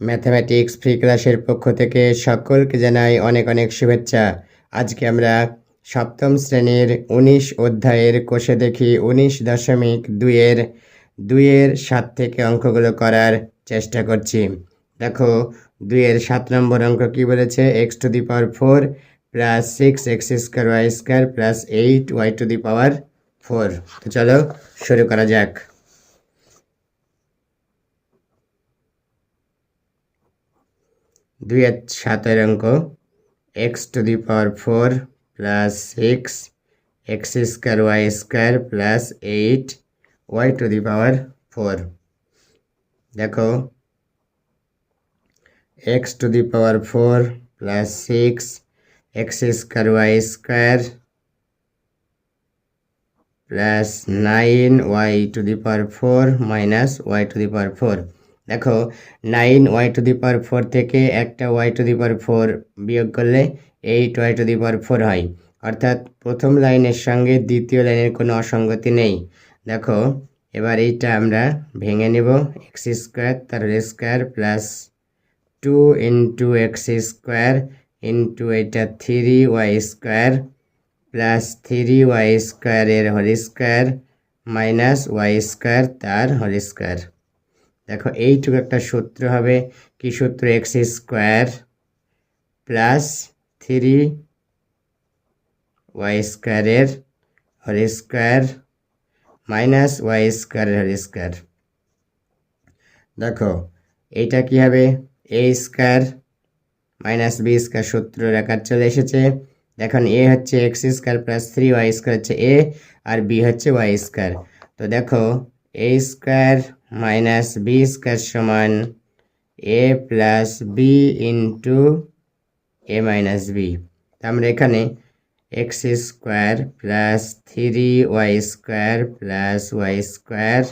Mathematics free ক্লাসের পক্ষ থেকে সকলকে জানাই অনেক অনেক শুভেচ্ছা। আজকে আমরা সপ্তম শ্রেণির উনিশ অধ্যায়ের কোষে দেখি উনিশ দশমিক দুইয়ের দুইয়ের সাত থেকে অঙ্কগুলো করার চেষ্টা করছি। দেখো, দুইয়ের সাত নম্বর অঙ্ক কি বলেছে? X to the power four plus six X square Y square plus eight Y to the power four. তো চলো, শুরু করা যাক। দুই আর সাতের অঙ্ক X to the power four plus six X square Y square plus eight Y to the power four দেখো X to the power four plus six X square Y square plus nine Y to the power four minus Y to the power four দেখো nine Y to the power four থেকে একটা Y to the power four বিয়োগ করলে eight Y to the power four হয়। অর্থাৎ প্রথম লাইনের সঙ্গে দ্বিতীয় লাইনের কোনো অসঙ্গতি নেই। দেখো, এবার এইটা আমরা ভেঙে নেব এক্স স্কোয়ার তার square plus two into X square into এটা three Y square plus three Y স্কোয়ারের whole square minus Y square তার হোল স্কোয়ার দেখো, এইটুকু একটা সূত্র হবে। কি সূত্র? X square plus three Y স্কোয়ারের হোল স্কোয়ার মাইনাস ওয়াই স্কোয়ারের হোল স্কোয়ার। দেখো, এইটা কি হবে? A square minus B square সূত্র রেখার চলে এসেছে। দেখুন, এ হচ্ছে X square plus three y square হচ্ছে এ আর বি হচ্ছে ওয়াই স্কোয়ার। তো দেখো a square minus b square সমান a plus b into a minus b আমরা এখানে x square plus three y square plus y square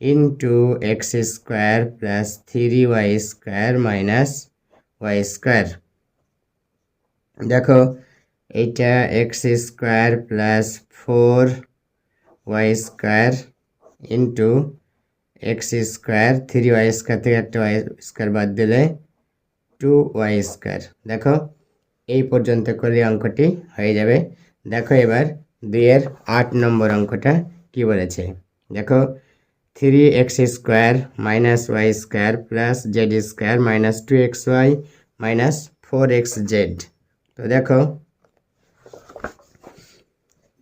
into x square plus three y square minus y square দেখো, এইটা x square plus four y square into x square three y square থেকে একটা Y square বাদ দিলে two Y square দেখো, এই পর্যন্ত করলে অঙ্কটি হয়ে যাবে। দেখো এবার দুইয়ের আট নম্বর অঙ্কটা কি বলেছে? দেখো three x square minus y square plus z square minus two x y minus four x z তো দেখো,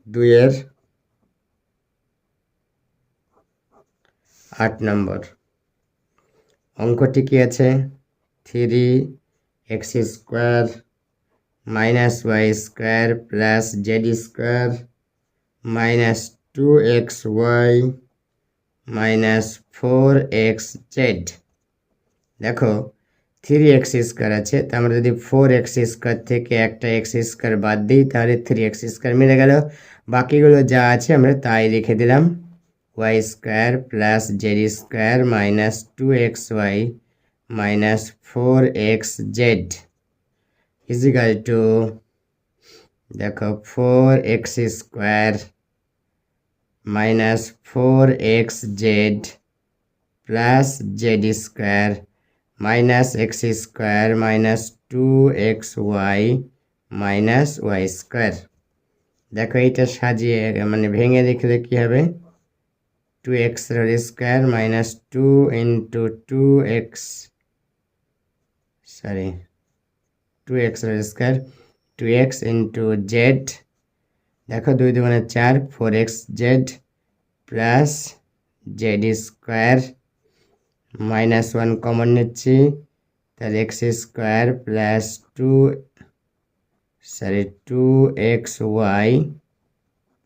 দুইয়ের আট নম্বর। অঙ্কটি কি আছে? Three x square minus y square plus z square minus two x y minus four x z. দেখো, three x square আছে, তো আমরা যদি ফোর এক্স স্কোয়ার থেকে একটা এক্স স্কোয়ার বাদ দিই, তাহলে থ্রি এক্স স্কোয়ার মিলে গেল। বাকিগুলো যা আছে আমরা তাই লিখে দিলাম। Y square plus z square minus two x y minus four x z equal to দেখো four x square minus four x z plus z square minus x square minus two x y minus y square দেখো, এইটা সাজিয়ে মানে ভেঙে লিখলে কী হবে? Two x square minus two into two x sorry two x square two x into z দেখো দুই দুগুণে চার four x z plus z square minus one common নিচ্ছি তাহলে x square plus two sorry two x y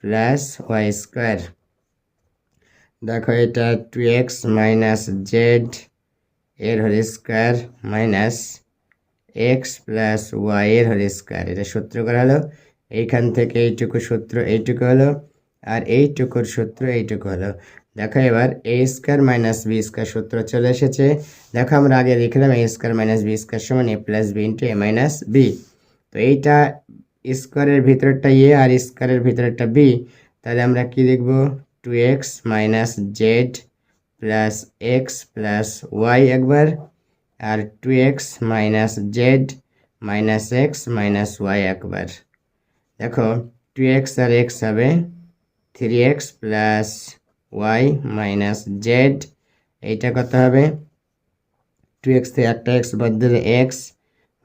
plus y square দেখো এটা two x minus z এর whole square minus x plus y এর হোল স্কোয়ার এটা সূত্র করা হলো। এইখান থেকে এইটুকু সূত্র এইটুকু হলো আর এইটুকুর সূত্র এইটুকু হলো। দেখো এবার a square minus b square সূত্র চলে এসেছে। দেখো আমরা আগে লিখলাম a square minus b square সমান a plus b into a minus b তো এইটা স্কোয়ারের ভিতরেরটা এ আর স্কোয়ারের ভিতরেরটা বি তাহলে আমরা কি লিখব? Two x minus z plus x plus y একবার, আর two x minus z minus x minus y একবার। দেখো টু এক্স আর এক্স হবে three x plus y minus z এইটা কত হবে? টু এক্স থেকে একটা এক্স বাদ দিলে x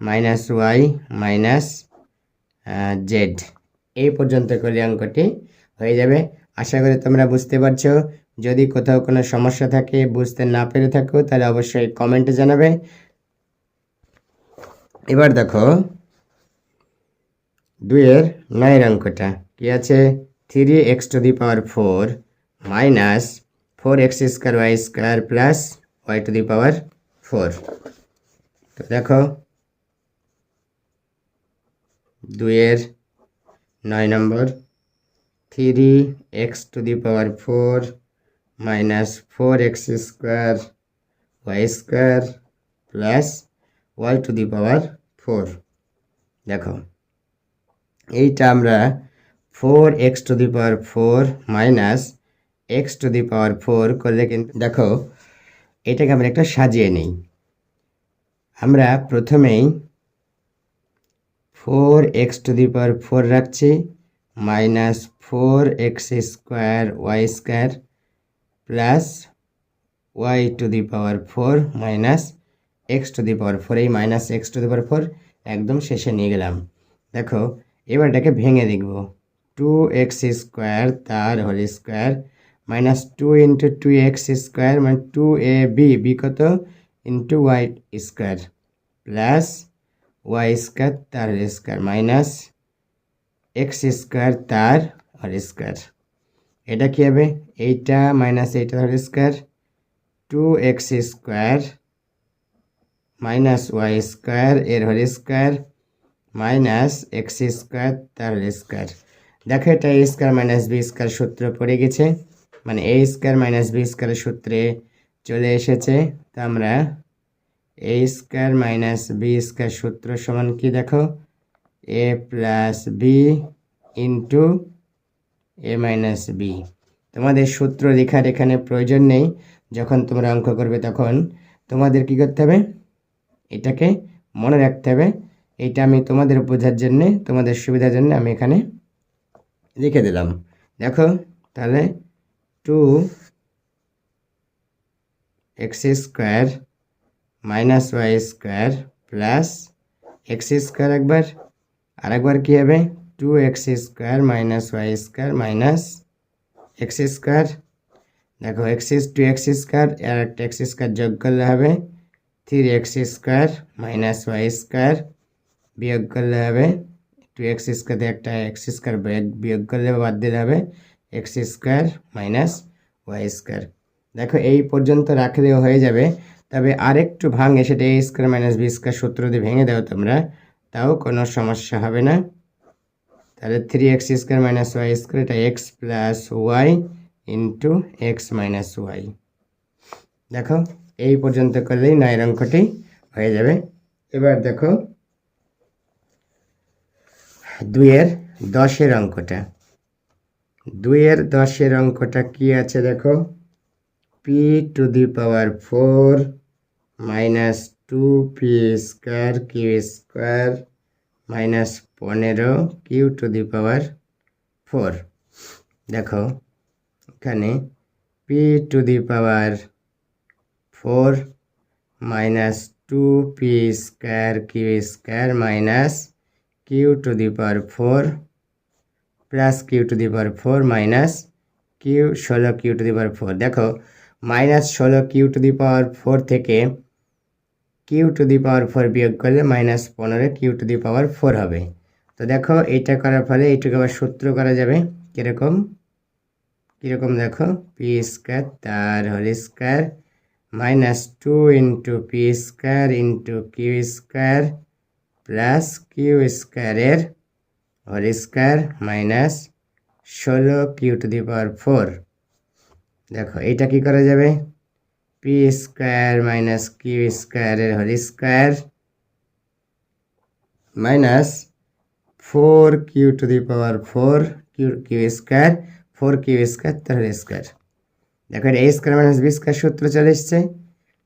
minus y minus z এই পর্যন্ত করলে অঙ্কটি হয়ে যাবে। আশা করি তোমরা বুঝতে পারছ। যদি কোথাও কোনো সমস্যা থাকে, বুঝতে না পেরে থাকো, তাহলে অবশ্যই কমেন্টে জানাবে। এবার দেখো, দুইয়ের নয়ের অঙ্কটা কি আছে? Three x to the power four minus four x square y square plus y to the power four তো দেখো, দুইয়ের নয় নম্বর three x to the power four minus four x square y square plus y to the power four দেখো, এইটা আমরা four x to the power four minus x to the power four করলে কিন্তু, দেখো, এটাকে আমরা একটা সাজিয়ে নিই। আমরা প্রথমেই four x to the power four রাখছি minus four x square y square plus y to the power four minus x to the power four এই minus x to the power four একদম শেষে নিয়ে গেলাম। দেখো এবার এটাকে ভেঙে দেখব। টু এক্স স্কোয়ার তার whole square minus two into two x square মানে টু এ বি বি কত? Into y square plus y square তার whole square minus x square তার হোল স্কোয়ার এটা কী হবে? এইটা মাইনাস এইটা whole square two x square minus y square এর whole square minus x square তার হোল স্কোয়ার দেখো এটা a square minus b square সূত্র পড়ে গেছে। মানে এ স্কোয়ার মাইনাস বি স্কোয়ারের সূত্রে চলে এসেছে। তো আমরা a square minus b square সূত্র সমান কি দেখো? A plus b into a minus b তোমাদের সূত্র লেখার এখানে প্রয়োজন নেই। যখন তোমরা অঙ্ক করবে তখন তোমাদের কি করতে হবে? এটাকে মনে রাখতে হবে। এইটা আমি তোমাদের বোঝার জন্যে, তোমাদের সুবিধার জন্য আমি এখানে লিখে দিলাম। দেখো, তাহলে two x square minus y square plus x square একবার। আরেকবার কী হবে? Two x square minus y square minus x square দেখো এক্স টু এক্স স্কোয়ার আর একটা এক্স স্কোয়ার যোগ করলে হবে three x square minus y square বিয়োগ করলে হবে টু এক্স স্কোয়ার দিয়ে একটা এক্স স্কোয়ার বিয়োগ করলে বাদ দিলে হবে x square minus y square দেখো এই পর্যন্ত রাখলেও হয়ে যাবে তবে আরেকটু ভাঙে সেটা a square minus b square সূত্র দিয়ে ভেঙে দাও তোমরা তাও কোনো সমস্যা হবে না তাহলে three x square minus y square এটা x plus y into x minus y দেখো, এই পর্যন্ত করলেই নয়ের অঙ্কটি হয়ে যাবে। এবার দেখো দুইয়ের দশের অঙ্কটা। দুইয়ের দশের অঙ্কটা কি আছে দেখো? P to the power four minus two p square q square minus পনেরো q to the power four. দেখো, এখানে p to the power four minus two p square q square minus q to the power four plus q to the power four minus q ষোলো q to the power four. দেখো, minus ষোলো q to the power four থেকে q to the power four বিয়োগ করলে minus পনেরো q to the power four হবে। তো দেখো এটা করার ফলে এইটুকু আবার সূত্র করা যাবে। কীরকম? কীরকম দেখো? পি স্কোয়ার তার whole square minus two into p square into q square plus q স্কোয়ারের হোল স্কোয়ার মাইনাস ষোলো q to the power four দেখো এটা কি করা যাবে? পি স্কোয়ার মাইনাস কিউ স্কোয়ারের whole square minus four q to the power four q q square four q square তার whole square দেখো a square minus b square সূত্র চলে এসছে।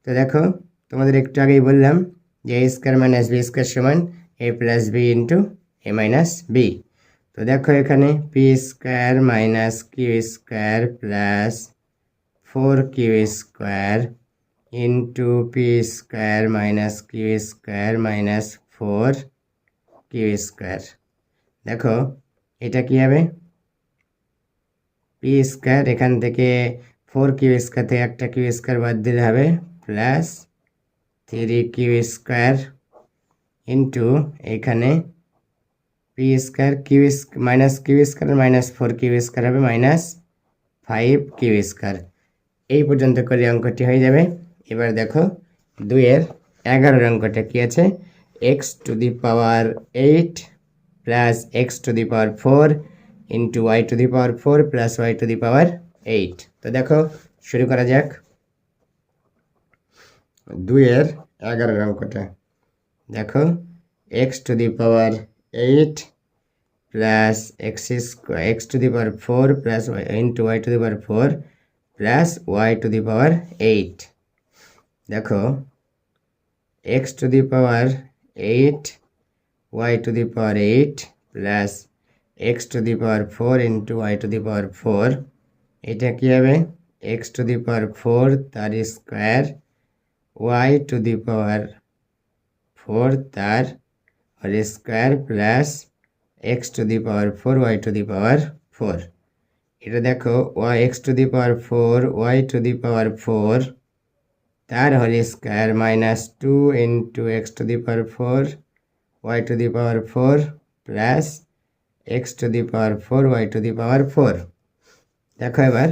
তো দেখো, তোমাদের একটু আগেই বললাম যে a square minus b square সমান a plus b into a minus b তো দেখো এখানে p square minus q square plus four q square into p square minus q square minus four q square দেখো এটা কি হবে? P square এখান থেকে ফোর কিউ স্কোয়ার থেকে একটা কিউ স্কোয়ার বাদ দিলে হবে plus three q square into এখানে p square q minus q square minus four q square হবে মাইনাস ফাইভ কিউ স্কোয়ার এই পর্যন্ত করে অঙ্কটি হয়ে যাবে। এবার দেখো, দুইয়ের এগারোর অঙ্কটা কী আছে? X to the power eight plus x to the power four into y to the power four plus y to the power eight তো দেখো, শুরু করা যাক। দুইয়ের এগারোর অঙ্কটা। দেখো x to the power eight plus x x to the power four plus y into y to the power four plus y to the power eight. দেখো x to the power eight, y to the power eight, plus x to the power four into y to the power four. এটা কী হবে? X to the power four তার square, y to the power four তার square, plus x to the power four, y to the power four. এটা দেখো y x to the power four y to the power four তার whole square minus two into x to the power four y to the power four plus x to the power four y to the power four দেখো এবার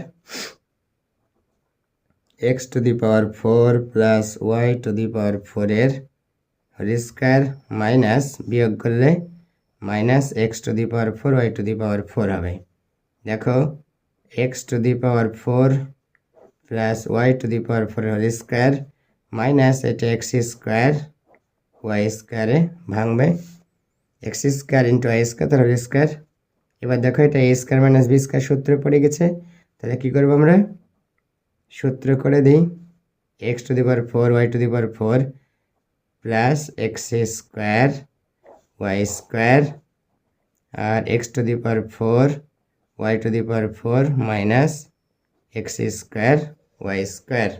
x to the power four plus Y to the পাওয়ার ফোরের whole square minus বিয়োগ করলে minus x to the power four y to the power four হবে দেখো x to the power four plus y to the power four whole square minus এটা x square y স্কোয়ারে ভাঙবে। X square into y square তার whole square এবার দেখো এটা a square minus b square সূত্র পড়ে গেছে। তাহলে কী করব আমরা? সূত্র করে দিই। X to the power four y to the power four plus x square y square আর x to the power four y to the power four minus x square y square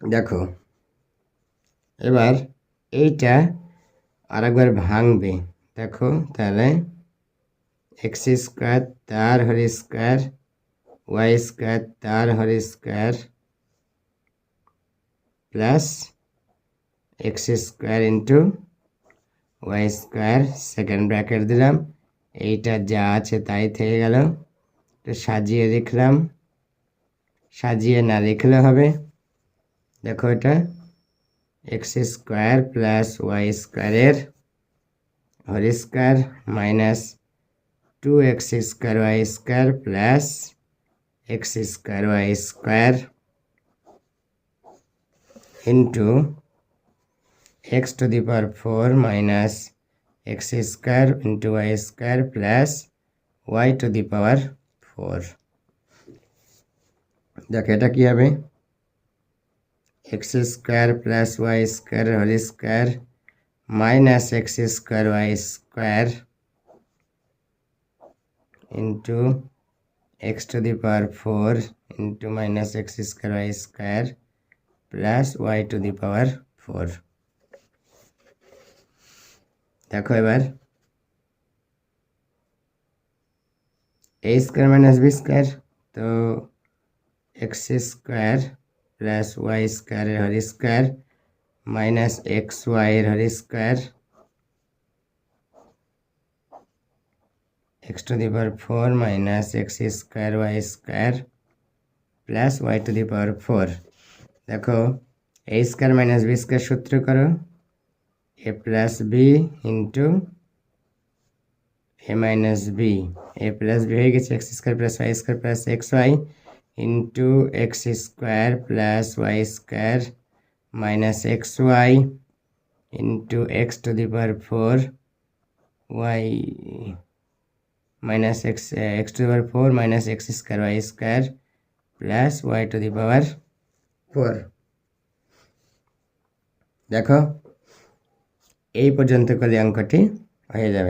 দেখো, এবার এইটা আরেকবার ভাঙবে। দেখো, তাহলে এক্স স্কোয়ার তার whole square Y square তার whole square plus x square into y square second bracket দিলাম। এইটা যা আছে তাই থেকে গেল। সাজিয়ে লিখলাম সাজিয়ে না লিখলে হবে। দেখো এটা। এক্স স্কোয়ার প্লাস ওয়াই স্কোয়ারের whole square minus two x square y square plus x square y square into x to the power four minus x square into y square plus y to the power four দেখো এটা কী হবে x square plus y square whole square minus x square y square into x to the power four into minus x square y square plus y to the power four দেখো এবার a square minus b square তো x square plus y স্কোয়ারের হর square minus x ওয়াইয়ের হর square x to the power four minus x square y square plus y to the power four দেখো a square minus b square সূত্র করো a plus b into a minus b a plus b হয়ে গেছে x square plus y square plus x y into x square plus y square minus x y into x to the power four y minus x x to the power four minus x square y square plus y to the power four দেখো এই পর্যন্ত করলে অঙ্কটি হয়ে যাবে।